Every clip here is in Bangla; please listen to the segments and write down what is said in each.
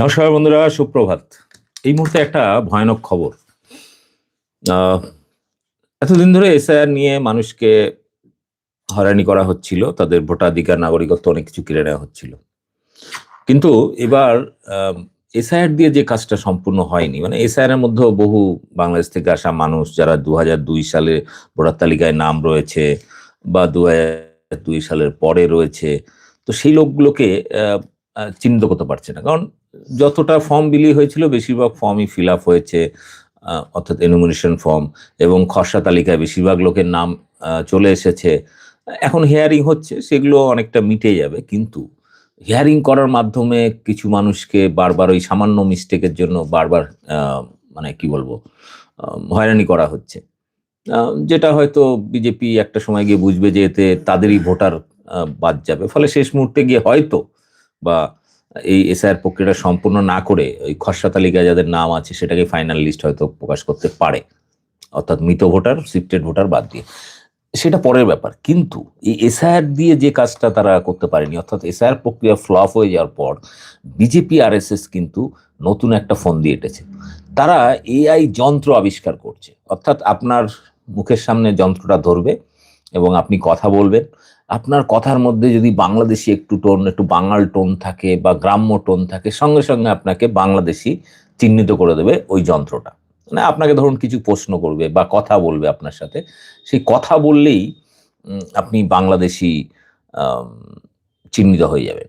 নমস্কার বন্ধুরা, সুপ্রভাত। এই মুহূর্তে একটা ভয়ানক খবর। এতদিন ধরে এসআইআর নিয়ে মানুষকে হয়রানি করা হচ্ছিল, তাদের ভোটাধিকার, নাগরিকত্ব অনেক কিছু কেড়ে নেওয়া হচ্ছিল। কিন্তু এবার এসআইআর দিয়ে যে কাজটা সম্পূর্ণ হয়নি মানে এসআইআর এর মধ্যেও বহু বাংলাদেশ থেকে আসা মানুষ যারা দু সালে ভোটার তালিকায় নাম রয়েছে বা দু দুই সালের পরে রয়েছে, তো সেই লোকগুলোকে চিহ্নিত করতে পারছে না। কারণ যতটা ফর্ম বিলি হয়েছিল, বেশিরভাগ ফর্মই ফিল আপ হয়েছে অর্থাৎ এনুমিনেশন ফর্ম এবং খসড়া তালিকায় বেশিরভাগ লোকের নাম চলে এসেছে। এখন হিয়ারিং হচ্ছে, সেগুলো অনেকটা মিটে যাবে, কিন্তু হিয়ারিং করার মাধ্যমে কিছু মানুষকে বারবার ওই সামান্য মিস্টেকের জন্য বারবার মানে কি বলব হয়রানি করা হচ্ছে। যেটা হয়তো বিজেপি একটা সময় গিয়ে বুঝবে যে এতে তাদেরই ভোটার বাদ যাবে। ফলে শেষ মুহূর্তে গিয়ে হয়তো বা এই এসআইআর প্রক্রিয়াটা সম্পূর্ণ না করে ওই খসড়া তালিকায় যাদের নাম আছে সেটাকে ফাইনাল লিস্ট হয়তো প্রকাশ করতে পারে। অর্থাৎ মৃত ভোটার শিফটেড ভোটার বাদ দিয়ে। সেটা পরের ব্যাপার। কিন্তু এই এসআইআর দিয়ে যে কাজটা তারা করতে পারেনি, অর্থাৎ এসআইআর প্রক্রিয়া ফ্লপ হয়ে যাওয়ার পর বিজেপি আর কিন্তু নতুন একটা ফোন দিয়ে এটেছে। তারা এআই যন্ত্র আবিষ্কার করছে। অর্থাৎ আপনার মুখের সামনে যন্ত্রটা ধরবে এবং আপনি কথা বলবেন। আপনার কথার মধ্যে যদি বাংলাদেশি একটু টোন একটু বাঙাল টোন থাকে বা গ্রাম্য টোন থাকে, সঙ্গে সঙ্গে আপনাকে বাংলাদেশি চিহ্নিত করে দেবে ওই যন্ত্রটা। মানে আপনাকে ধরুন কিছু প্রশ্ন করবে বা কথা বলবে আপনার সাথে। সেই কথা বললেই আপনি বাংলাদেশি চিহ্নিত হয়ে যাবেন।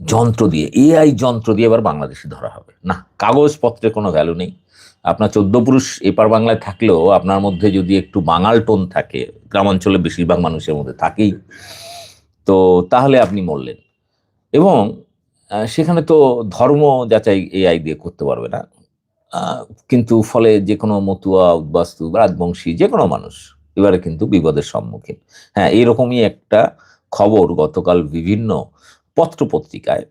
যন্ত্র দিয়ে এআই যন্ত্র দিয়ে এবার বাংলাদেশি ধরা হবে। না, কাগজপত্রের কোনো ভ্যালু নেই। আপনার চোদ্দ পুরুষ এপার বাংলায় থাকলেও আপনার মধ্যে যদি একটু বাঙাল টোন থাকে, গ্রামাঞ্চলে বেশিরভাগ মানুষের মধ্যে থাকেই। তো তাহলে আপনি মরলেন। এবং সেখানে তো ধর্ম যাচাই এআই দিয়ে করতে পারবে না। কিন্তু ফলে যে কোনো মতুয়া, উদ্বাস্তু, রাজবংশী, যে কোনো মানুষ এবারে কিন্তু বিপদের সম্মুখীন। হ্যাঁ এরকমই একটা খবর গতকাল বিভিন্ন পত্রপত্রিকায়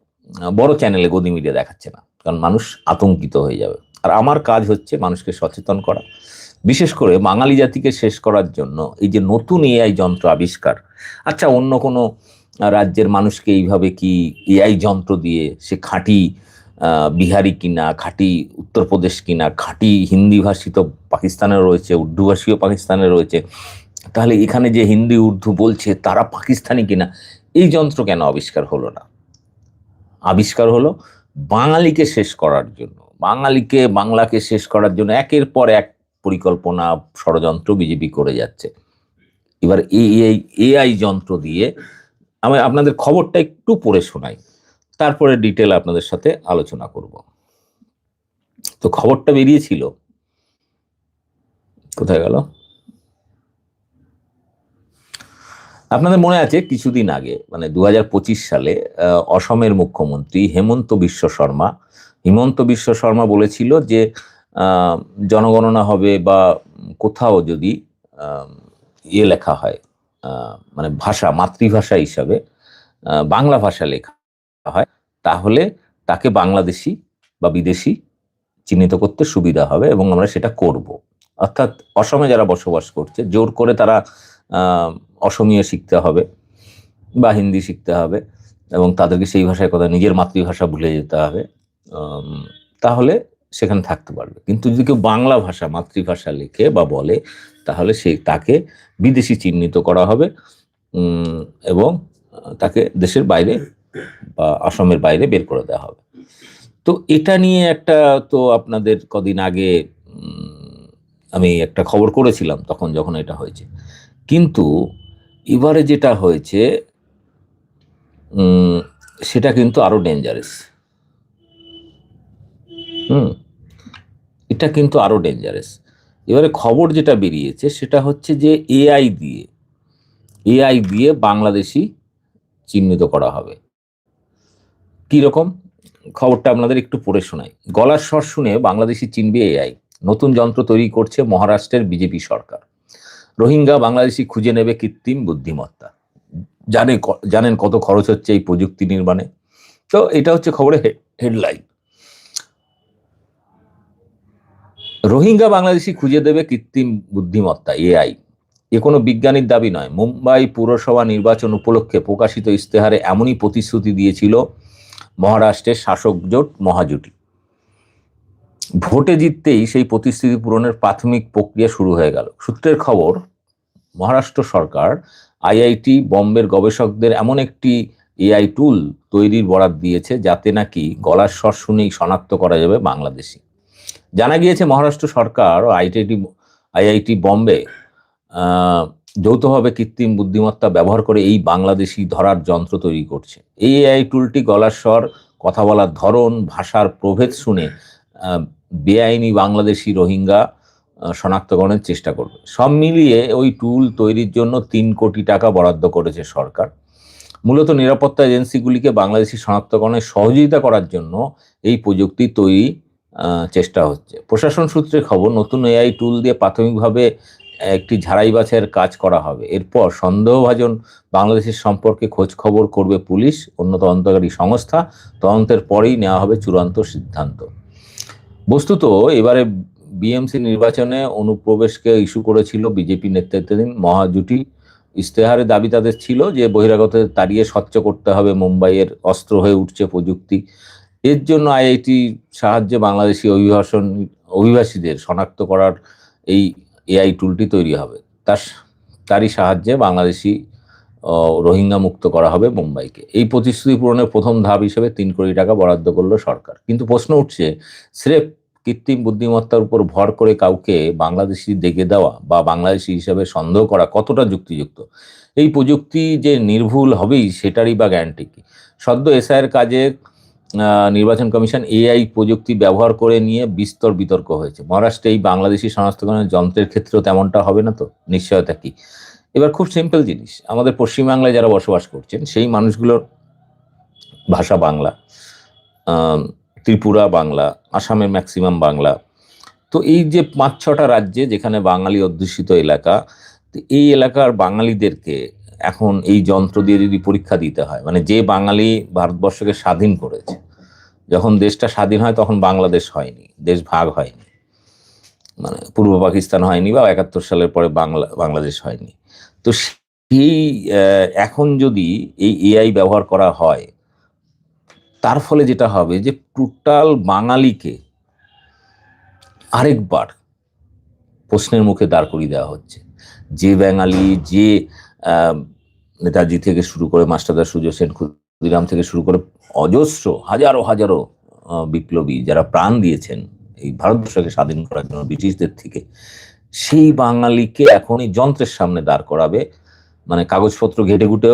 বড় চ্যানেলে গদি মিডিয়া দেখাচ্ছে না। কারণ মানুষ আতঙ্কিত হয়ে যাবে। আর আমার কাজ হচ্ছে মানুষকে সচেতন করা। বিশেষ করে বাঙালি জাতিকে শেষ করার জন্য এই যে নতুন এআই যন্ত্র আবিষ্কার আচ্ছা অন্য কোনো রাজ্যের মানুষকে এইভাবে কি এআই যন্ত্র দিয়ে সে খাঁটি বিহারি কিনা, খাঁটি উত্তরপ্রদেশ কিনা, খাঁটি হিন্দি ভাষী তো পাকিস্তানে রয়েছে, উর্দু ভাষীও পাকিস্তানে রয়েছে, তাহলে এখানে যে হিন্দি, উর্দু বলছে তারা পাকিস্তানি কিনা, এই যন্ত্র কেন আবিষ্কার হলো না? আবিষ্কার হলো বাঙালিকে শেষ করার জন্য। বাঙালিকে, বাংলাকে শেষ করার জন্য একের পর এক পরিকল্পনা ষড়যন্ত্র বিজেপি করে যাচ্ছে। এবার এই এআই যন্ত্র দিয়ে আমি আপনাদের খবরটা একটু পড়ে শোনাই, তারপরে ডিটেল আপনাদের সাথে আলোচনা করব। তো খবরটা বেরিয়েছিল, কোথায় গেল? আপনাদের মনে আছে কিছুদিন আগে মানে দু হাজার পঁচিশ সালে অসমের মুখ্যমন্ত্রী হেমন্ত বিশ্ব শর্মা হিমন্ত বিশ্ব শর্মা বলেছিল যে জনগণনা হবে বা কোথাও যদি ইয়ে লেখা হয় মানে ভাষা, মাতৃভাষা হিসাবে বাংলা ভাষা লেখা হয়, তাহলে তাকে বাংলাদেশি বা বিদেশি চিহ্নিত করতে সুবিধা হবে এবং আমরা সেটা করব। অর্থাৎ অসমে যারা বসবাস করছে, জোর করে তারা অসমীয়া শিখতে হবে বা হিন্দি শিখতে হবে এবং তাদেরকে সেই ভাষায় কথা, নিজের মাতৃভাষা ভুলে যেতে হবে। তাহলে সেখানে থাকতে পারবে। কিন্তু যদি কেউ বাংলা ভাষা, মাতৃভাষা লেখে বা বলে, তাহলে সে, তাকে বিদেশি চিহ্নিত করা হবে এবং তাকে দেশের বাইরে বা আসামের বাইরে বের করে দেওয়া হবে। তো এটা নিয়ে একটা তো আপনাদের কদিন আগে আমি একটা খবর করেছিলাম তখন যখন এটা হয়েছে। কিন্তু এবারে যেটা হয়েছে সেটা কিন্তু আরও ডেঞ্জারাস হুম। এটা কিন্তু আরও ডেঞ্জারাস এবারে খবর যেটা বেরিয়েছে সেটা হচ্ছে যে এআই দিয়ে এআই দিয়ে বাংলাদেশি চিহ্নিত করা হবে। কি রকম? খবরটা আপনাদের একটু পড়ে শোনাই। গলার স্বর শুনে বাংলাদেশি চিনবে এআই নতুন যন্ত্র তৈরি করছে মহারাষ্ট্রের বিজেপি সরকার। রোহিঙ্গা বাংলাদেশি খুঁজে নেবে কৃত্রিম বুদ্ধিমত্তা। জানে জানেন কত খরচ হচ্ছে এই প্রযুক্তি নির্মাণে? তো এটা হচ্ছে খবরের হেডলাইন রোহিঙ্গা বাংলাদেশি খুঁজে দেবে কৃত্রিম বুদ্ধিমত্তা, এআই। এ কোনো বিজ্ঞানীর দাবি নয়। মুম্বাই পুরসভা নির্বাচন উপলক্ষে প্রকাশিত ইস্তেহারে এমনই প্রতিশ্রুতি দিয়েছিল মহারাষ্ট্রের শাসক জোট মহাজুটি। ভোটে জিততেই সেই প্রতিশ্রুতি পূরণের প্রাথমিক প্রক্রিয়া শুরু হয়ে গেল। সূত্রের খবর, মহারাষ্ট্র সরকার আইআইটি বম্বের গবেষকদের এমন একটি এআই টুল তৈরির বরাদ দিয়েছে যাতে নাকি গলার স্বর শুনেই শনাক্ত করা যাবে বাংলাদেশি। জানা গিয়েছে মহারাষ্ট্র সরকার ও আইআইটি আইআইটি বম্বে যৌথভাবে কৃত্রিম বুদ্ধিমত্তা ব্যবহার করে এই বাংলাদেশি ধরার যন্ত্র তৈরি করছে। এই এআই টুলটি গলার স্বর, কথা বলার ধরন, ভাষার প্রভেদ শুনে বেআইনি বাংলাদেশি রোহিঙ্গা শনাক্তকরণের চেষ্টা করবে। সব মিলিয়ে ওই টুল তৈরির জন্য তিন কোটি টাকা বরাদ্দ করেছে সরকার। মূলত নিরাপত্তা এজেন্সিগুলিকে বাংলাদেশি শনাক্তকরণে সহযোগিতা করার জন্য এই প্রযুক্তি তৈরি চেষ্টা হচ্ছে। প্রশাসন সূত্রে খবর, নতুন এআই টুল দিয়ে প্রাথমিকভাবে একটি ঝাড়াই বাছাইয়ের কাজ করা হবে। এরপর সন্দেহভাজন বাংলাদেশের সম্পর্কে খোঁজ খবর করবে পুলিশ, অন্য তদন্তকারী সংস্থা। তদন্তের পরেই নেওয়া হবে চূড়ান্ত সিদ্ধান্ত। বস্তুত, এবারে বিএমসি নির্বাচনে অনুপ্রবেশকে ইস্যু করেছিল বিজেপি নেতৃত্বাধীন মহাজুটি। ইশতেহারে দাবি তাদের ছিল যে, বহিরাগতদের তাড়িয়ে স্বচ্ছ করতে হবে। মুম্বাইয়ের অস্ত্র হয়ে উঠছে প্রযুক্তি এর জন্য আইআইটি সাহায্যে বাংলাদেশি অভিবাসন, অভিবাসীদের শনাক্ত করার এই এআই টুলটি তৈরি হবে। তার তারই সাহায্যে বাংলাদেশি রোহিঙ্গা মুক্ত করা হবে মুম্বাইকে। এই প্রতিশ্রুতি পূরণের প্রথম ধাপ হিসেবে তিন কোটি টাকা বরাদ্দ করল সরকার। কিন্তু প্রশ্ন উঠছে, স্রেফ কৃত্রিম বুদ্ধিমত্তার উপর ভর করে কাউকে বাংলাদেশি ডেকে দেওয়া বা বাংলাদেশি হিসাবে সন্দেহ করা কতটা যুক্তিযুক্ত? এই প্রযুক্তি যে নির্ভুল হবেই, সেটারই বা গ্যারান্টি কি? সদ্য এসআইয়ের কাজে নির্বাচন কমিশন এআই প্রযুক্তি ব্যবহার করে নিয়ে বিস্তর বিতর্ক হয়েছে। মহারাষ্ট্রে এই বাংলাদেশি শনাক্তকরণের যন্ত্রের ক্ষেত্রেও তেমনটা হবে না তো? নিশ্চয়তা কি? এবার খুব সিম্পল জিনিস। আমাদের পশ্চিমবাংলায় যারা বসবাস করছেন, সেই মানুষগুলোর ভাষা বাংলা ত্রিপুরা বাংলা, আসামের ম্যাক্সিমাম বাংলা। তো এই যে পাঁচ ছটা রাজ্যে যেখানে বাঙালি অধ্যুষিত এলাকা এই এলাকার বাঙালিদেরকে এখন এই যন্ত্র দিয়ে যদি পরীক্ষা দিতে হয় মানে যে বাঙালি ভারতবর্ষকে স্বাধীন করেছে, যখন দেশটা স্বাধীন হয় তখন বাংলাদেশ হয়নি, দেশ ভাগ হয়নি মানে পূর্ব পাকিস্তান হয়নি বা একাত্তর সালের পরে বাংলা, বাংলাদেশ হয়নি। তো সেই এখন যদি এই এআই ব্যবহার করা হয়, তার ফলে যেটা হবে যে টোটাল বাঙালিকে আরেকবার প্রশ্নের মুখে দাঁড় করিয়ে দেওয়া হচ্ছে। যে বাঙালি, যে নেতাজি থেকে শুরু করে মাস্টারদা সূর্য সেন, ক্ষুদিরাম থেকে শুরু করে অজস্র, হাজারো হাজারো বিপ্লবী যারা প্রাণ দিয়েছেন এই ভারতবর্ষকে স্বাধীন করার জন্য ব্রিটিশদের থেকে। সেই বাঙালিকে এখন এই যন্ত্রের সামনে দাঁড় করাবে। মানে কাগজপত্র ঘেটে ঘুটে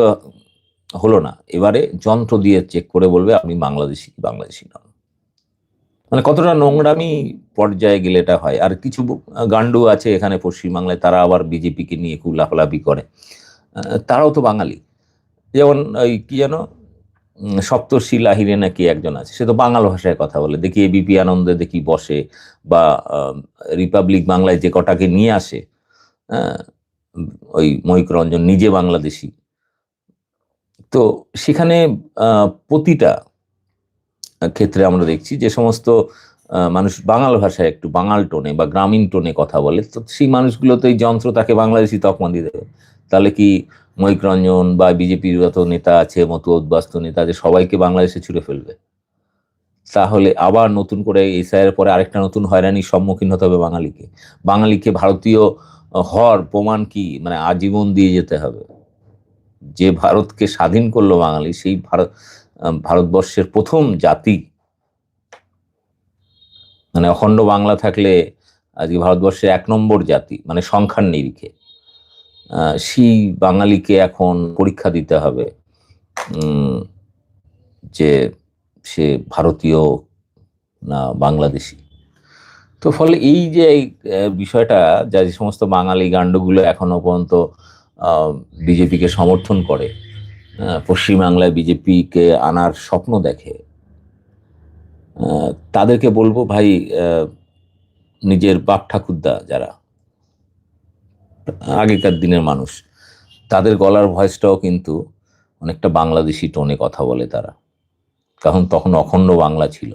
হলো না। এবারে যন্ত্র দিয়ে চেক করে বলবে, আপনি বাংলাদেশি কি বাংলাদেশি নন। মানে কতটা নোংরামি পর্যায়ে গেলে এটা হয়। আর কিছু গান্ডু আছে এখানে পশ্চিমবাংলায়, তারা আবার বিজেপিকে নিয়ে খুব লাফালাফি করে। তারাও তো বাঙালি। যেমন ওই কি যেন সপ্তর্ষি লাহিরে নাকি একজন আছে সে তো বাংলা ভাষায় কথা বলে। দেখি এবিপি আনন্দে দেখি বসে বা রিপাবলিক বাংলায় যে কটাকে নিয়ে আসে হ্যাঁ, ওই মহিক রঞ্জন নিজে বাংলাদেশি। তো সেখানে প্রতিটা ক্ষেত্রে আমরা দেখছি যে সমস্ত মানুষ বাঙাল ভাষায় একটু বাঙাল টোনে বা গ্রামীণ টোনে কথা বলে। তো সেই মানুষগুলো তো এই যন্ত্র তাকে বাংলাদেশি তকমা দিয়ে দেবে। তাহলে কি মহিক রঞ্জন বা বিজেপির যত নেতা আছে মতো উদ্বাস্ত নেতা আছে, সবাইকে বাংলাদেশে ছুড়ে ফেলবে? তাহলে আবার নতুন করে এসআইয়ের পরে আরেকটা নতুন হয়রানির সম্মুখীন হতে হবে বাঙালিকে। বাঙালিকে ভারতীয় হর প্রমাণ কি? মানে আজীবন দিয়ে যেতে হবে। যে ভারতকে স্বাধীন করল বাঙালি, সেই ভারত ভারতবর্ষের প্রথম জাতি। মানে অখণ্ড বাংলা থাকলে আজকে ভারতবর্ষের এক নম্বর জাতি মানে সংখ্যার নিরিখে। সেই বাঙালিকে এখন পরীক্ষা দিতে হবে যে সে ভারতীয় না বাংলাদেশি। তো ফলে এই যে বিষয়টা যা যে সমস্ত বাঙালি গান্ডগুলো এখনও পর্যন্ত বিজেপিকে সমর্থন করে আহ, পশ্চিমবাংলায় বিজেপিকে আনার স্বপ্ন দেখে তাদেরকে বলব ভাই নিজের বাপ ঠাকুরদা যারা আগেকার দিনের মানুষ। তাদের গলার ভয়েসটাও কিন্তু অনেকটা বাংলাদেশি টোনে কথা বলে তারা। কারণ তখন অখণ্ড বাংলা ছিল।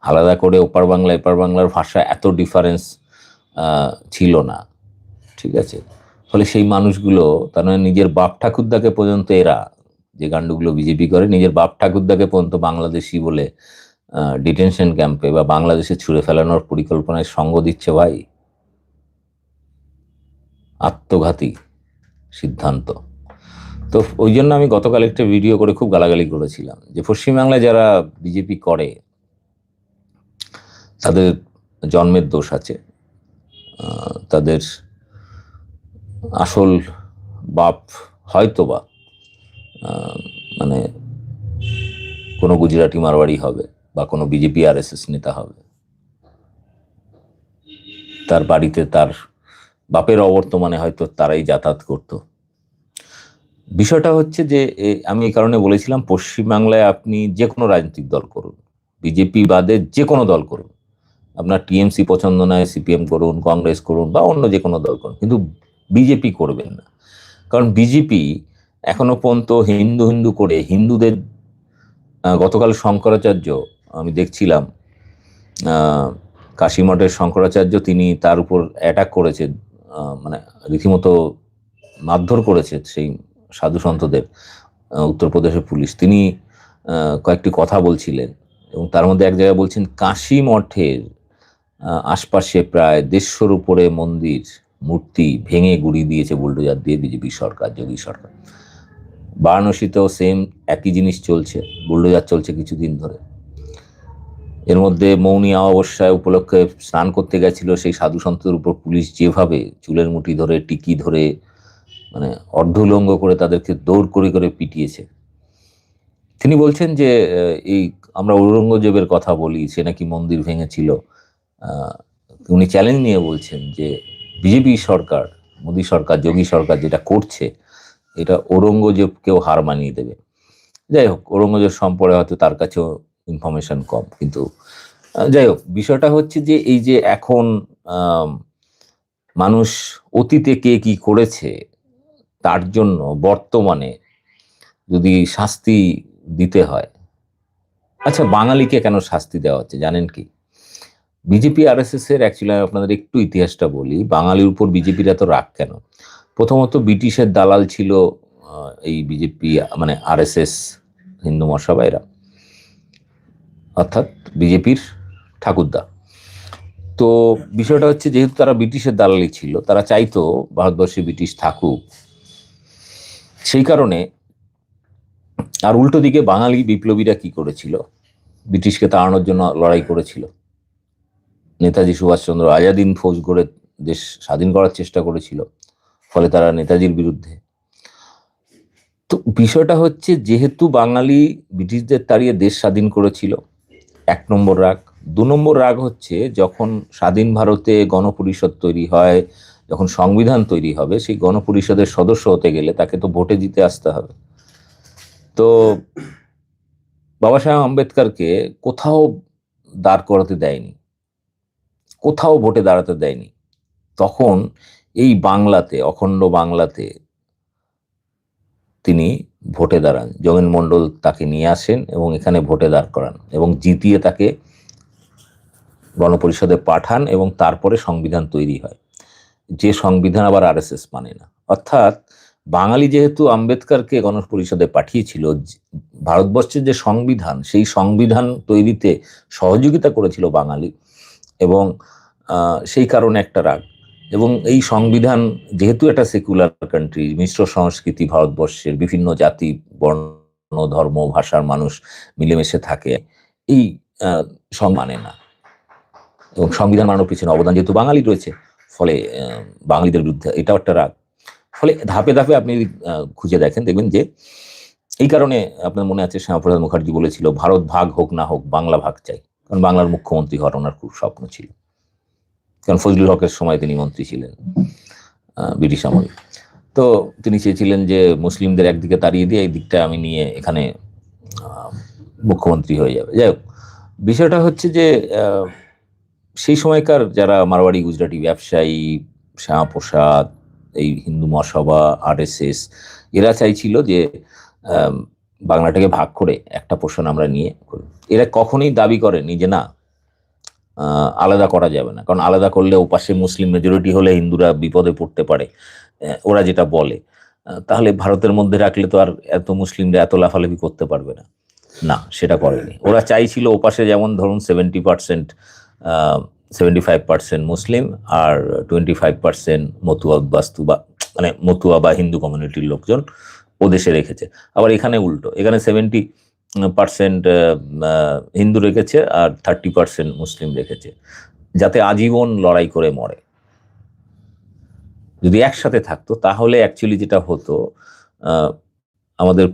আলাদা করে ওপার বাংলা, এপার বাংলার ভাষা এত ডিফারেন্স ছিল না। ঠিক আছে? ফলে সেই মানুষগুলো, তার মানে নিজের বাপ ঠাকুরদাকে পর্যন্ত এরা, যে কাণ্ডগুলো বিজেপি করে, নিজের বাপ ঠাকুরদাকে পর্যন্ত বাংলাদেশি বলে ডিটেনশন ক্যাম্পে বা বাংলাদেশে ছুড়ে ফেলানোর পরিকল্পনায় সঙ্গ দিচ্ছে ভাই। আত্মঘাতী সিদ্ধান্ত। তো ওই জন্য আমি গতকাল একটা ভিডিও করে খুব গালাগালি করেছিলাম যে পশ্চিমবাংলায় যারা বিজেপি করে, তাদের জন্মের দোষ আছে। তাদের আসল বাপ হয়তো বা মানে কোনো গুজরাটি মারওয়াড়ি হবে বা কোনো বিজেপি আর নেতা হবে। তার বাড়িতে তার বাপের অবর্তমানে হয়তো তারাই যাতায়াত করতো। বিষয়টা হচ্ছে যে আমি এই কারণে বলেছিলাম পশ্চিমবাংলায় আপনি যে কোনো রাজনৈতিক দল করুন বিজেপি বাদে যে কোনো দল করুন। আপনার টিএমসি পছন্দ নয় সিপিএম করুন কংগ্রেস করুন বা অন্য যে কোনো দল করুন কিন্তু বিজেপি করবেন না। কারণ বিজেপি এখনও পর্যন্ত হিন্দু হিন্দু করে হিন্দুদের গতকাল শঙ্করাচার্য আমি দেখছিলাম কাশীমঠের শঙ্করাচার্য তিনি তার উপর অ্যাটাক করেছে আহ, মানে রীতিমতো মারধর করেছে সেই সাধু সন্তদের উত্তরপ্রদেশের পুলিশ। তিনি কয়েকটি কথা বলছিলেন এবং তার মধ্যে এক জায়গায় বলছেন কাশি মঠের আশপাশে প্রায় দেড়শোর উপরে মন্দির, মূর্তি ভেঙে গুড়ি দিয়েছে বুলডোজার দিয়ে বিজেপি সরকার, যোগী সরকার। বারাণসীতেও সেম একই জিনিস চলছে, বুলডোজার চলছে কিছুদিন ধরে। এর মধ্যে মৌনী অমাবস্যায় উপলক্ষে স্নান করতে গেছিল, সেই সাধু সন্তের উপর পুলিশ যেভাবে চুলের মুঠি ধরে, টিকি ধরে মানে অর্ধলঙ্গ করে তাদেরকে দৌড় করে করে পিটিয়েছে। তিনি বলছেন যে এই আমরা ঔরঙ্গজেবের কথা বলি, সে নাকি মন্দির ভেঙেছিল। উনি চ্যালেঞ্জ নিয়ে বলছেন যে, বিজেপি সরকার, মোদী সরকার, যোগী সরকার যেটা করছে, এটা ঔরঙ্গজেবকেও হার মানিয়ে দেবে। যাই হোক, ঔরঙ্গজেব সম্পর্কে হয়তো তার কাছেও ইনফরমেশন কম। কিন্তু যাই হোক বিষয়টা হচ্ছে যে, এই যে এখন মানুষ অতীতে কে কি করেছে, তার জন্য বর্তমানে যদি শাস্তি দিতে হয় আচ্ছা বাঙালিকে কেন শাস্তি দেওয়া হচ্ছে, জানেন কি? বিজেপি আর এস এস এর অ্যাকচুয়ালি আমি আপনাদের একটু ইতিহাসটা বলি, বাঙালির উপর বিজেপির এত রাগ কেন? প্রথমত ব্রিটিশের দালাল ছিল এই বিজেপি মানে আর এস এস হিন্দু মশাবাইরা অর্থাৎ বিজেপির ঠাকুরদা। তো বিষয়টা হচ্ছে যেহেতু তারা ব্রিটিশের দালালি ছিল, তারা চাইতো ভারতবর্ষে ব্রিটিশ থাকুক। সেই কারণে আর উল্টো দিকে বাঙালি বিপ্লবীরা কি করেছিল? ব্রিটিশকে তাড়ানোর জন্য লড়াই করেছিল। নেতাজি সুভাষচন্দ্র আজাদিন ফৌজ করে দেশ স্বাধীন করার চেষ্টা করেছিল, ফলে তারা নেতাজির বিরুদ্ধে। তো বিষয়টা হচ্ছে যেহেতু বাঙালি ব্রিটিশদের তাড়িয়ে দেশ স্বাধীন করেছিল এক নম্বর রাগ। দু নম্বর রাগ হচ্ছে যখন স্বাধীন ভারতে গণপরিষদ তৈরি হয়, যখন সংবিধান তৈরি হবে, সেই গণপরিষদের সদস্য হতে গেলে তাকে তো ভোটে জিতে আসতে হবে। তো বাবা সাহেব আম্বেদকরকে কোথাও দাঁড় করাতে দেয়নি। কোথাও ভোটে দাঁড়াতে দেয়নি। তখন এই বাংলাতে, অখণ্ড বাংলাতে তিনি ভোটে দাঁড়ান। যোগেন মণ্ডল তাকে নিয়ে আসেন এবং এখানে ভোটে দাঁড় করান এবং জিতিয়ে তাকে গণপরিষদে পাঠান এবং তারপরে সংবিধান তৈরি হয়। যে সংবিধান আবার আরএসএস মানে না। অর্থাৎ বাঙালি যেহেতু আম্বেদকরকে গণপরিষদে পাঠিয়েছিল ভারতবর্ষের যে সংবিধান, সেই সংবিধান তৈরিতে সহযোগিতা করেছিল বাঙালি এবং সেই কারণে একটা রাগ। এবং এই সংবিধান যেহেতু একটা সেকুলার কান্ট্রি মিশ্র সংস্কৃতি ভারতবর্ষের বিভিন্ন জাতি বর্ণ ধর্ম ভাষার মানুষ মিলেমিশে থাকে এই আহ, সং মানে না। এবং সংবিধান মানানোর পিছনে অবদান যেহেতু বাঙালি রয়েছে ফলে বাঙালিদের বিরুদ্ধে এটাও একটা রাগ। ফলে ধাপে ধাপে আপনি খুঁজে দেখেন দেখবেন যে এই কারণে আপনার মনে আছে শ্যামাপ্রসাদ মুখার্জি বলেছিল ভারত ভাগ হোক না হোক বাংলা ভাগ চাই। কারণ বাংলার মুখ্যমন্ত্রী হওয়ার ওনার খুব স্বপ্ন ছিল। কারণ ফজলুল হকের সময় তিনি মন্ত্রী ছিলেন ব্রিটিশ আমলে তো তিনি চেয়েছিলেন যে মুসলিমদের একদিকে তাড়িয়ে দিয়ে এই দিকটা আমি নিয়ে এখানে মুখ্যমন্ত্রী হয়ে যাবে যাই হোক, বিষয়টা হচ্ছে যে সেই সময়কার যারা মারওয়াড়ি গুজরাটি ব্যবসায়ী শ্যামাপ্রসাদ এই হিন্দু মহাসভা, আরএসএস, এরা চাইছিল যে বাংলাটাকে ভাগ করে একটা পোর্শন আমরা নিয়ে। এরা কখনোই দাবি করেনি যে না আলাদা করা যাবে না। কারণ আলাদা করলে ওপাশে মুসলিম মেজরিটি হলে হিন্দুরা বিপদে পড়তে পারে ওরা যেটা বলে। তাহলে ভারতের মধ্যে রাখলে তো আর এত মুসলিমরা এত লাফালাফি করতে পারবে না। না, সেটা করেনি। ওরা চাইছিল ওপাশে যেমন ধরুন seventy percent seventy five percent Muslim আর টোয়েন্টি ফাইভ পার্সেন্ট মতুয়া বাস্তু বা মানে মতুয়া বা হিন্দু কমিউনিটির লোকজন ও দেশে রেখেছে। আবার এখানে উল্টো, এখানে সেভেন্টি পার্সেন্ট হিন্দু রেখেছে আর থার্টি পার্সেন্ট মুসলিম রেখেছে, যাতে আজীবন লড়াই করে মরে। যদি একসাথে থাকতো, তাহলে অ্যাকচুয়ালি যেটা হতো আমাদের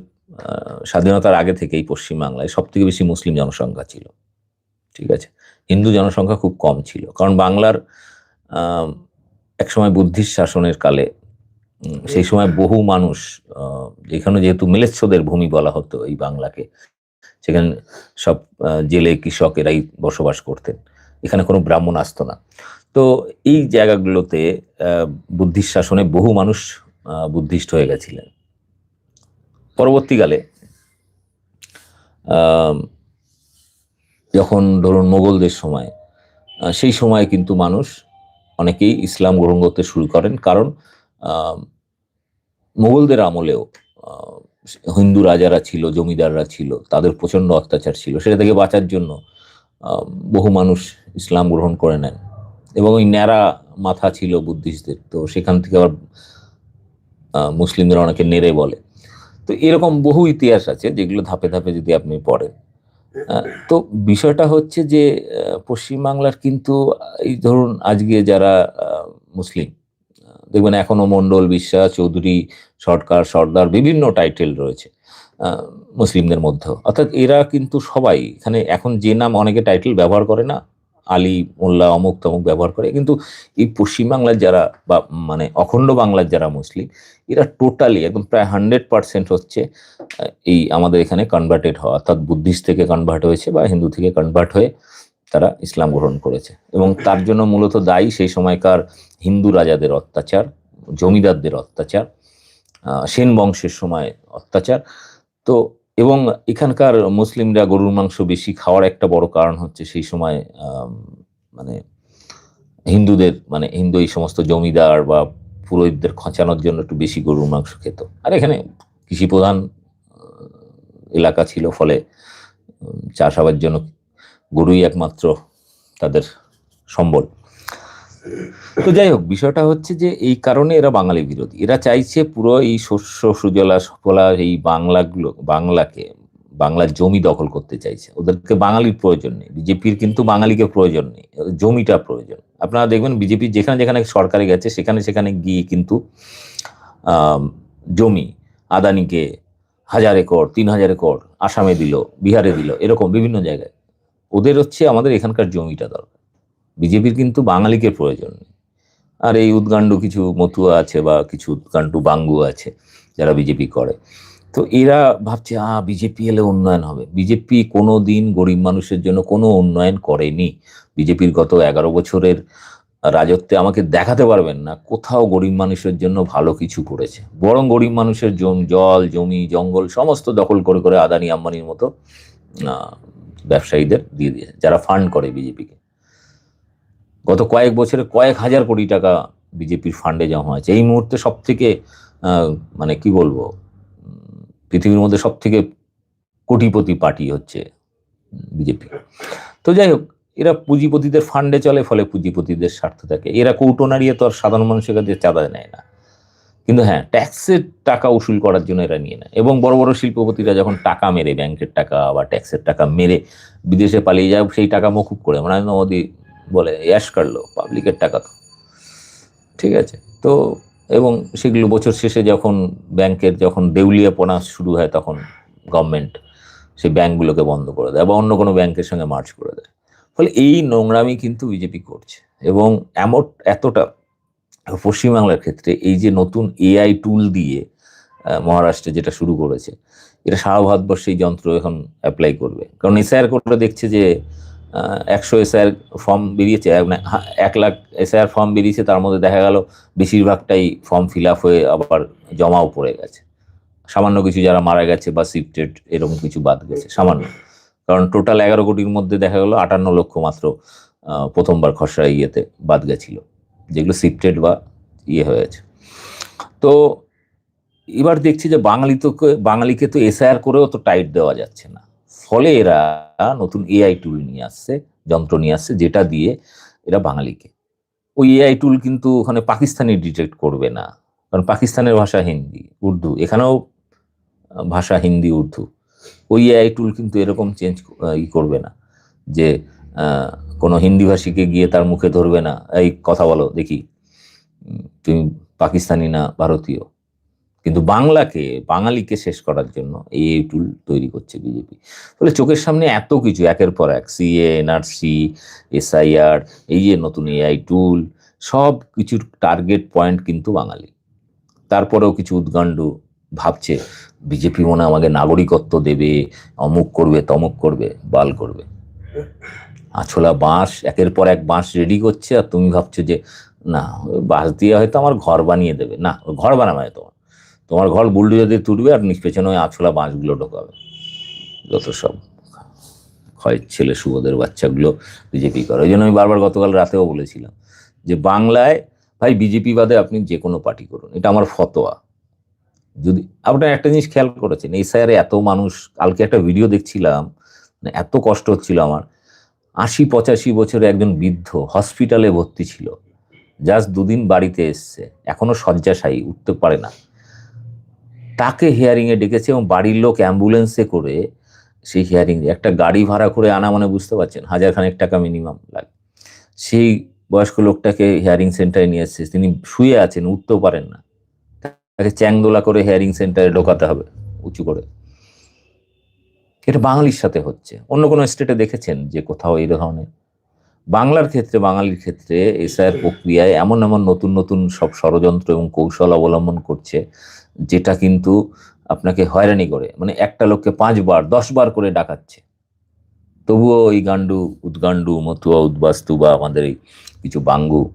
স্বাধীনতার আগে থেকেই পশ্চিমবাংলায় সব থেকে বেশি মুসলিম জনসংখ্যা ছিল, ঠিক আছে? হিন্দু জনসংখ্যা খুব কম ছিল, কারণ বাংলার একসময় বুদ্ধিস্ট শাসনের কালে সেই সময় বহু মানুষ যেখানে যেহেতু মিলেচ্ছদের ভূমি বলা হতো এই বাংলাকে সেখানে সব জেলে কৃষক এরাই বসবাস করতেন। এখানে কোনো ব্রাহ্মণ আসতো না। তো এই জায়গাগুলোতে বুদ্ধিস্ট শাসনে বহু মানুষ আহ, বুদ্ধিস্ট হয়ে গেছিলেন। পরবর্তীকালে যখন ধরুন মোগলদের সময় সেই সময় কিন্তু মানুষ অনেকেই ইসলাম গ্রহণ করতে শুরু করেন। কারণ মোগলদের আমলেও হিন্দু রাজারা ছিল, জমিদাররা ছিল, তাদের প্রচণ্ড অত্যাচার ছিল। সেটা থেকে বাঁচার জন্য বহু মানুষ ইসলাম গ্রহণ করে নেন। এবং ওই ন্যাড়া মাথা ছিল বুদ্ধিস্টদের, তো সেখান থেকে আবার মুসলিমদের অনেকে নেড়ে বলে। তো এরকম বহু ইতিহাস আছে যেগুলো ধাপে ধাপে যদি আপনি পড়েন। তো বিষয়টা হচ্ছে যে পশ্চিমবাংলার কিন্তু এই ধরুন আজকে যারা মুসলিম দেখবেন এখনও মন্ডল বিশ্বাস, চৌধুরী, সরকার, সর্দার বিভিন্ন টাইটেল রয়েছে মুসলিমদের মধ্যে অর্থাৎ এরা কিন্তু সবাই, এখানে এখন যে নাম অনেকে টাইটেল ব্যবহার করে না, আলী, মোল্লা, অমুক তমুক ব্যবহার করে, কিন্তু এই পশ্চিমবাংলার যারা বা মানে অখণ্ড বাংলার যারা মুসলিম, এরা টোটালি একদম প্রায় হান্ড্রেড পার্সেন্ট হচ্ছে এই আমাদের এখানে কনভার্টেড হওয়া, অর্থাৎ বুদ্ধিস্ট থেকে কনভার্ট হয়েছে বা হিন্দু থেকে কনভার্ট হয়ে তারা ইসলাম গ্রহণ করেছে। এবং তার জন্য মূলত দায়ী সেই সময়কার হিন্দু রাজাদের অত্যাচার জমিদারদের অত্যাচার সেন বংশের সময় অত্যাচার। তো এবং এখানকার মুসলিমরা গরুর মাংস বেশি খাওয়ার একটা বড় কারণ হচ্ছে সেই সময় মানে হিন্দুদের মানে হিন্দু এই সমস্ত জমিদার বা পুরোহিতদের খচানোর জন্য একটু বেশি গরুর মাংস খেত। আর এখানে কৃষি প্রধান এলাকা ছিল ফলে উম, চাষাবাদ জন্য গরুই একমাত্র তাদের সম্বল। তো যাই হোক, বিষয়টা হচ্ছে যে এই কারণে এরা বাঙালি বিরোধী। এরা চাইছে পুরো এই শস্য সুজলা সফলা এই বাংলাগুলো, বাংলাকে বাংলার জমি দখল করতে চাইছে। ওদেরকে বাঙালির প্রয়োজন নেই। বিজেপির কিন্তু বাঙালিকে প্রয়োজন নেই। জমিটা প্রয়োজন। আপনারা দেখবেন বিজেপি যেখানে যেখানে সরকারে গেছে, সেখানে সেখানে গিয়ে কিন্তু জমি আদানিকে হাজার একর, তিন হাজার একর আসামে দিল, বিহারে দিল, এরকম বিভিন্ন জায়গায়। ওদের হচ্ছে আমাদের এখানকার জমিটা দরকার। বিজেপির কিন্তু বাঙালিকে প্রয়োজন নেই। আর এই উদ্গান্ডু কিছু মতুয়া আছে বা কিছু উদ্গান্ডু বাঙ্গু আছে যারা বিজেপি করে। তো এরা ভাবছে, আ, বিজেপি এলে উন্নয়ন হবে। বিজেপি কোনো দিন গরিব মানুষের জন্য কোনো উন্নয়ন করেনি। বিজেপির গত এগারো বছরের রাজত্বে আমাকে দেখাতে পারবেন না কোথাও গরিব মানুষের জন্য ভালো কিছু করেছে। বরং গরিব মানুষের জল, জমি, জঙ্গল সমস্ত দখল করে করে আদানি আম্বানির মতো ব্যবসায়ীদের দিয়ে দিয়েছে, যারা ফান্ড করে বিজেপিকে গত কয়েক বছরে কয়েক হাজার কোটি টাকা বিজেপির ফান্ডে জমা হয়েছে। এই মুহূর্তে সব থেকে মানে কি বলব পৃথিবীর মধ্যে সব থেকে কোটিপতি পার্টি হচ্ছে বিজেপি তো যাই হোক, এরা পুঁজিপতিদের ফান্ডে চলে, ফলে পুঁজিপতিদের স্বার্থ থাকে। এরা কৌটো নাড়িয়ে তো আর সাধারণ মানুষের কাছে চাঁদা নেয় না। কিন্তু হ্যাঁ ট্যাক্সের টাকা উসুল করার জন্য এরা নিয়ে নেয়। এবং বড় বড় শিল্পপতিরা যখন টাকা মেরে, ব্যাংকের টাকা বা ট্যাক্সের টাকা মেরে বিদেশে পালিয়ে যায়, সেই টাকা মকুব করে। মানে মোদী বলে অ্যাশ কাটলো পাবলিকের টাকা তো। ঠিক আছে? তো এবং সেগুলো বছর শেষে যখন ব্যাংকের যখন দেউলিয়াপনা শুরু হয়, তখন গভর্নমেন্ট সেই ব্যাংকগুলোকে বন্ধ করে দেয় বা অন্য কোনো ব্যাংকের সঙ্গে মার্চ করে দেয়। ফলে এই নোংরামি কিন্তু বিজেপি করছে। এবং এমন এতটা পশ্চিমবাংলার ক্ষেত্রে এই যে নতুন এআই টুল দিয়ে মহারাষ্ট্রে যেটা শুরু করেছে, এটা সারা ভারতবর্ষে এই যন্ত্র এখন অ্যাপ্লাই করবে। কারণ এসআইআর করে দেখছে যে একশো এসআইআর ফর্ম বেরিয়েছে মানে এক লাখ এসআইআর ফর্ম বেরিয়েছে, তার মধ্যে দেখা গেল বেশিরভাগটাই ফর্ম ফিল আপ হয়ে আবার জমাও পড়ে গেছে। সামান্য কিছু যারা মারা গেছে বা সিফটেড এরকম কিছু বাদ গেছে, সামান্য। কারণ টোটাল এগারো কোটির মধ্যে দেখা গেল আটান্ন লক্ষ মাত্র প্রথমবার খসড়া ইয়েতে বাদ গেছিল। যেগুলো সিফটেড বা ইয়ে হয়েছে। তো এবার দেখছি যে বাঙালি তো বাঙালিকে তো এসআইআর করেও তো টাইট দেওয়া যাচ্ছে না। ফলে এরা নতুন এআই টুল নিয়ে আসছে, যন্ত্র নিয়ে আসছে, যেটা দিয়ে এরা বাঙালিকে। ওই এআই টুল কিন্তু ওখানে পাকিস্তানি ডিটেক্ট করবে না, কারণ পাকিস্তানের ভাষা হিন্দি, উর্দু, এখানেও ভাষা হিন্দি, উর্দু। ওই এআই টুল কিন্তু এরকম চেঞ্জ ই করবে না, যে কোনো হিন্দি ভাষীকে গিয়ে তার মুখে ধরবে না। এই কথা বলো, দেখি। তুমি পাকিস্তানি না ভারতীয়? কিন্তু বাংলাকে, বাঙালিকে শেষ করার জন্য এই টুল তৈরি করছে বিজেপি। ফলে চোখের সামনে এত কিছু, একের পর এক সিএ এনআরসি এসআইআর এই যে নতুন এআই টুল সব কিছুর টার্গেট পয়েন্ট কিন্তু বাঙালি। তারপরেও কিছু উদ্গান্ডু ভাবছে, বিজেপি মনে আমাকে নাগরিকত্ব দেবে, অমুক করবে, তমুক করবে, বাল করবে। আছলা বাঁশ, একের পর এক বাঁশ রেডি করছে আর তুমি ভাবছ যে, না বাঁশ দিয়ে হয়তো আমার ঘর বানিয়ে দেবে। না ঘর বানাবে তোমার। তোমার ঘর বুলডোজার দিয়ে তুলবে আর পেছনে ওই আছলা বাঁশগুলো ঢোকাবে। যত সব ক্ষয় ছেলে সুবোধের বাচ্চাগুলো বিজেপি করে। ওই জন্য আমি বারবার গতকাল রাতেও বলেছিলাম যে, বাংলায় ভাই বিজেপি বাদে আপনি যে কোনো পার্টি করুন। এটা আমার ফতোয়া। যদি আপনার একটা জিনিস খেয়াল করেছেন, এই স্যারে এত মানুষ, কালকে একটা ভিডিও দেখছিলাম মানে এত কষ্ট হচ্ছিল আমার আশি পঁচাশি বছরে একজন বৃদ্ধ হসপিটালে ভর্তি ছিল। জাস্ট দুদিন বাড়িতে এসছে। এখনও শয্যাশায়ী, উঠতে পারে না। তাকে হিয়ারিং এ ডেকেছে এবং বাড়ির লোক অ্যাম্বুলেন্সে করে সেই হিয়ারিং একটা গাড়ি ভাড়া করে আনা মানে বুঝতে পারছেন হাজার খানেক টাকা মিনিমাম লাগে। সেই বয়স্ক লোকটাকে হিয়ারিং সেন্টারে নিয়ে এসছে। তিনি শুয়ে আছেন, উঠতেও পারেন না। তাকে চ্যাংদোলা করে হিয়ারিং সেন্টারে ঢোকাতে হবে, উঁচু করে। এটা বাঙালির সাথে হচ্ছে। অন্য কোনো স্টেটে দেখেছেন যে কোথাও এই ধরনের? বাংলার ক্ষেত্রে, বাঙালির ক্ষেত্রে এসআইয়ের প্রক্রিয়ায় এমন এমন নতুন নতুন সব ষড়যন্ত্র এবং কৌশল অবলম্বন করছে, যেটা কিন্তু আপনাকে হয়রানি করে। মানে একটা লোককে পাঁচবার দশ বার করে ডাকাচ্ছে। তবুও ওই গান্ডু উদ্গান্ডু মতুয়া, উদ্বাস্তু বা আমাদের এই কিছু বাঙ্গু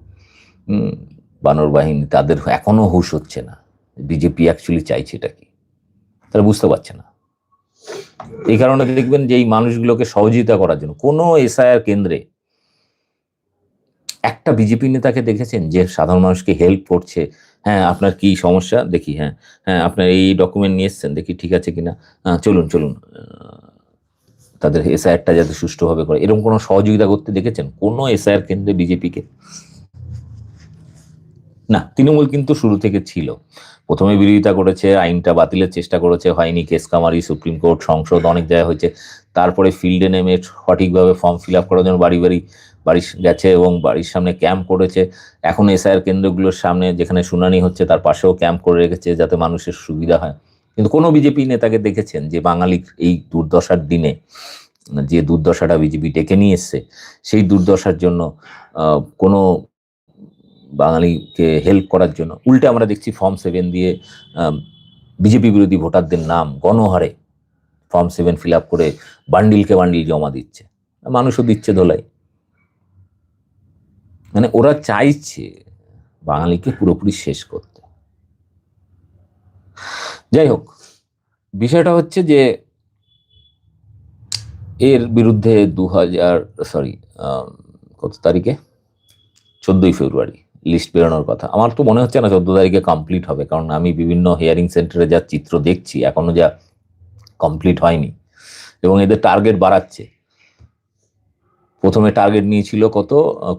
বানর বাহিনী, তাদের এখনও হুশ হচ্ছে না। বিজেপি অ্যাকচুয়ালি চাইছে এটা কি? তারা বুঝতে পারছে না। এই কারণে দেখবেন যে এই মানুষগুলোকে সহযোগিতা করার জন্য, কোনো এসআইআর কেন্দ্রে একটা বিজেপি নেতাকে দেখেছেন যে সাধারণ মানুষকে হেল্প করছে? হ্যাঁ আপনার কি সমস্যা? দেখি হ্যাঁ হ্যাঁ আপনার এই ডকুমেন্ট নিয়ে এসছেন, দেখি ঠিক আছে কিনা? চলুন চলুন তাদের এসআইআরটা যাতে সুষ্ঠুভাবে করে। এরকম কোনো সহযোগিতা করতে দেখেছেন? কোনো এসআইআর কেন্দ্রে বিজেপিকে? না, তৃণমূল কিন্তু শুরু থেকে ছিল। প্রথমে বিরোধিতা করেছে, আইনটা বাতিলের চেষ্টা করেছে, হয়নি, কেস কামারি, সুপ্রিম কোর্ট, সংসদ অনেক জায়গায় হয়েছে। তারপরে ফিল্ডে নেমে সঠিকভাবে ফর্ম ফিল আপ করার জন্য বাড়ি বাড়ি বাড়ি গেছে এবং বাড়ির সামনে ক্যাম্প করেছে। এখন এসআইআর কেন্দ্রগুলোর সামনে যেখানে শুনানি হচ্ছে, তার পাশেও ক্যাম্প করে রেখেছে যাতে মানুষের সুবিধা হয়। কিন্তু কোনো বিজেপি নেতাকে দেখেছেন যে বাঙালির এই দুর্দশার দিনে, যে দুর্দশাটা বিজেপি ডেকে নিয়ে এসছে, সেই দুর্দশার জন্য কোনো বাঙালিকে হেল্প করার জন্য। উল্টে আমরা দেখছি ফর্ম সেভেন দিয়ে বিজেপি বিরোধী ভোটারদের নাম গণহারে ফর্ম সেভেন ফিল আপ করে বান্ডিলকে বান্ডিল জমা দিচ্ছে। মানুষও দিচ্ছে ধোলাই। মানে ওরা চাইছে বাঙালিকে পুরোপুরি শেষ করতে। যাই হোক, বিষয়টা হচ্ছে যে এর বিরুদ্ধে দু হাজার সরি কত তারিখে? চোদ্দই ফেব্রুয়ারি। লিস্ট বেরোনোর কথা। আমার তো মনে হচ্ছে না চোদ্দ তারিখে কমপ্লিট হবে, কারণ আমি বিভিন্ন হিয়ারিং সেন্টারে যা চিত্র দেখছি, এখনও যা কমপ্লিট হয়নি। এবং এদের টার্গেট বাড়াচ্ছে। প্রথমে টার্গেট নিয়েছিল কত?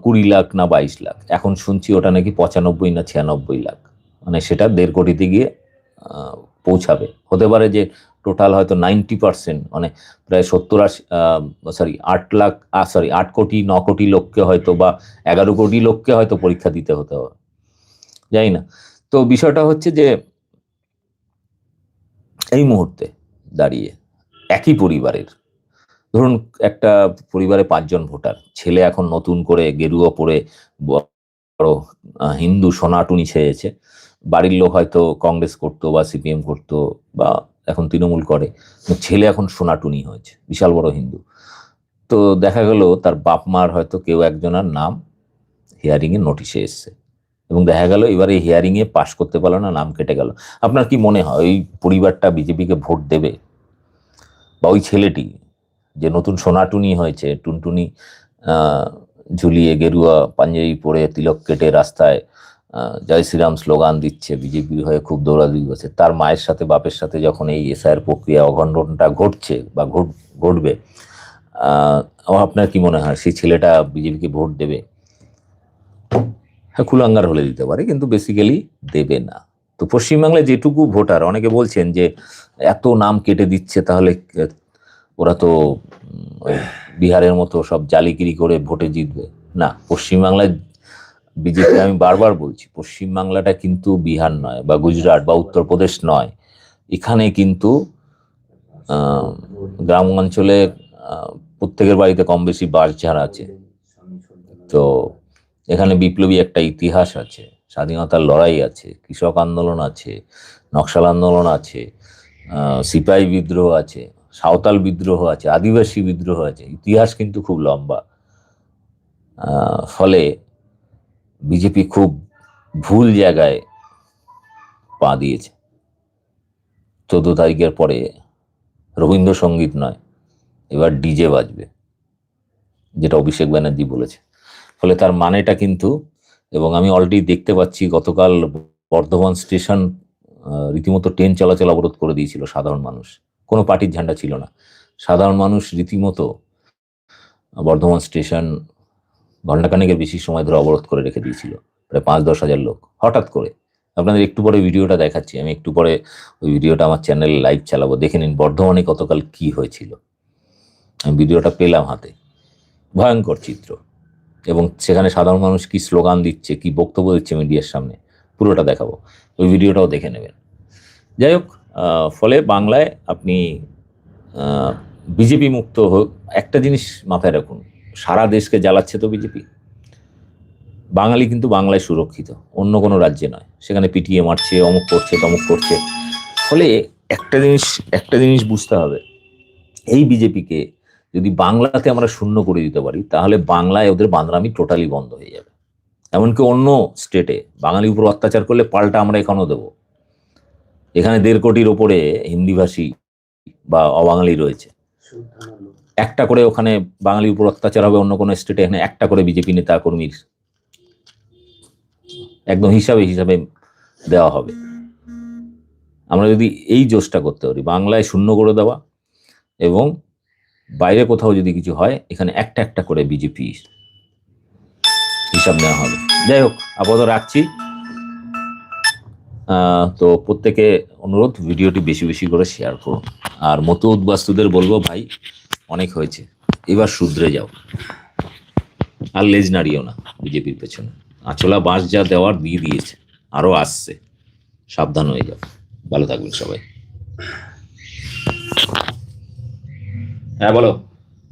কুড়ি লাখ না বাইশ লাখ। এখন শুনছি ওটা নাকি পঁচানব্বই না ছিয়ানব্বই লাখ। মানে সেটা দেড় কোটিতে গিয়ে পৌঁছাবে। হতে পারে যে টোটাল হয়তো নাইনটি পার্সেন্ট মানে প্রায় সত্তর আশি সরি আট লাখ সরি আট কোটি, ন কোটি লোককে হয়তো বা এগারো কোটি লোককে হয়তো পরীক্ষা দিতে হতে হবে। জানি না। তো বিষয়টা হচ্ছে যে এই মুহূর্তে দাঁড়িয়ে একই পরিবারের, ধরুন একটা পরিবারে পাঁচজন ভোটার, ছেলে এখন নতুন করে গেরুয়া পরে বড় হিন্দু সোনাটুনি ছেয়েছে বাড়ির লোক হয়তো কংগ্রেস করতো বা সিপিএম করতো বা এখন তৃণমূল করে। ছেলে এখন সোনাটুনি হয়েছে, বিশাল বড় হিন্দু। তো দেখা গেল তার বাপ মার হয়তো কেউ একজনের নাম হিয়ারিং এ নোটিশে এসছে। এবং দেখা গেল এবারে হিয়ারিং এ পাশ করতে পারল না, নাম কেটে গেল। আপনার কি মনে হয়, ওই পরিবারটা বিজেপিকে ভোট দেবে? বা ওই ছেলেটি যে নতুন সোনাটুনি হয়েছে, টুনটুনি ঝুলিয়ে গেরুয়া পাঞ্জাবি পরে তিলক কেটে রাস্তায় জয় শ্রীরাম স্লোগান দিচ্ছে বিজেপির হয়ে খুব দৌড়াদৌড়ি করছে। তার মায়ের সাথে, বাপের সাথে যখন এই এসআইয়ের প্রক্রিয়া, অঘটনটা ঘটছে বা ঘট- ঘটবে আপনার কি মনে হয়? সেই ছেলেটা বিজেপিকে ভোট দেবে? হ্যাঁ কুলাঙ্গার হলে দিতে পারে, কিন্তু বেসিক্যালি দেবে না। তো পশ্চিমবাংলায় যেটুকু ভোটার, অনেকে বলছেন যে এত নাম কেটে দিচ্ছে, তাহলে ওরা তো বিহারের মতো সব জালিগিরি করে ভোটে জিতবে। না, পশ্চিমবাংলায় বিজেপি আমি বারবার বলছি, পশ্চিমবাংলাটা কিন্তু বিহার নয় বা গুজরাট বা উত্তরপ্রদেশ নয়। এখানে কিন্তু গ্রাম অঞ্চলে প্রত্যেকের বাড়িতে কম বেশি বাঁশঝাড় আছে। তো এখানে বিপ্লবী একটা ইতিহাস আছে, স্বাধীনতার লড়াই আছে, কৃষক আন্দোলন আছে, নকশাল আন্দোলন আছে সিপাহী বিদ্রোহ আছে, সাঁওতাল বিদ্রোহ আছে, আদিবাসী বিদ্রোহ আছে। ইতিহাস কিন্তু খুব লম্বা। ফলে বিজেপি খুব ভুল জায়গায় পা দিয়েছে। চোদ্দ তারিখের পরে রবীন্দ্রসঙ্গীত নয়, এবার ডিজে বাজবে, যেটা অভিষেক ব্যানার্জি বলেছে। ফলে তার মানেটা কিন্তু, এবং আমি অলরেডি দেখতে পাচ্ছি গতকাল বর্ধমান স্টেশন রীতিমতো ট্রেন চলাচল অবরোধ করে দিয়েছিল সাধারণ মানুষ। কোনো পার্টির ঝান্ডা ছিল না। সাধারণ মানুষ রীতিমতো বর্ধমান স্টেশন ঘন্টাখানেকের বেশি সময় ধরে অবরোধ করে রেখে দিয়েছিল, প্রায় পাঁচ দশ হাজার লোক, হঠাৎ করে। আপনাদের একটু পরে ভিডিওটা দেখাচ্ছি, আমি একটু পরে ওই ভিডিওটা আমার চ্যানেলে লাইভ চালাবো, দেখে নিন বর্ধমানে গতকাল কি হয়েছিল। আমি ভিডিওটা পেলাম হাতে। ভয়ঙ্কর চিত্র। এবং সেখানে সাধারণ মানুষ কি স্লোগান দিচ্ছে, কি বক্তব্য দিচ্ছে মিডিয়ার সামনে, পুরোটা দেখাবো। ওই ভিডিওটাও দেখে নেবেন। যাই হোক ফলে বাংলায় আপনি বিজেপি মুক্ত হোক, একটা জিনিস মাথায় রাখুন সারা দেশকে জ্বালাচ্ছে তো বিজেপি। বাঙালি কিন্তু বাংলায় সুরক্ষিত, অন্য কোনো রাজ্যে নয়। সেখানে পিটিয়ে মারছে, অমুক করছে, তমুক করছে। ফলে একটা জিনিস একটা জিনিস বুঝতে হবে, এই বিজেপিকে যদি বাংলাতে আমরা শূন্য করে দিতে পারি, তাহলে বাংলায় ওদের বাঁদরামি টোটালি বন্ধ হয়ে যাবে। এমনকি অন্য স্টেটে বাঙালির উপর অত্যাচার করলে পাল্টা আমরা এখানেও দেবো। এখানে দেড় কোটির ওপরে হিন্দিভাষী বা অবাঙালি রয়েছে। একটা করে ওখানে বাঙালির উপর অত্যাচার হবে, অন্য কোনো স্টেটে এখানে একটা করে বিজেপি নেতা কর্মীর একদম হিসাবে হিসাবে দেওয়া হবে। আমরা যদি এই জোশটা করতে পারি, বাংলায় শূন্য করে দেওয়া এবং বাইরে কোথাও যদি কিছু হয়, এখানে একটা একটা করে বিজেপি হিসাব নেওয়া হবে। যাই হোক, আপাতত রাখছি। তো প্রত্যেকে অনুরোধ, ভিডিওটি বেশি বেশি করে শেয়ার করুন। আর মতো উদ্বাস্তুদের বলব ভাই অনেক হয়েছে। এবার শুধরে যাও। আর লেজ নাড়িও না বিজেপির পেছনে। আচলা বাস যা দেওয়ার দিয়ে দিয়েছে আরও আসছে। সাবধান হয়ে যাও। ভালো থাকবেন সবাই। হ্যাঁ বলো।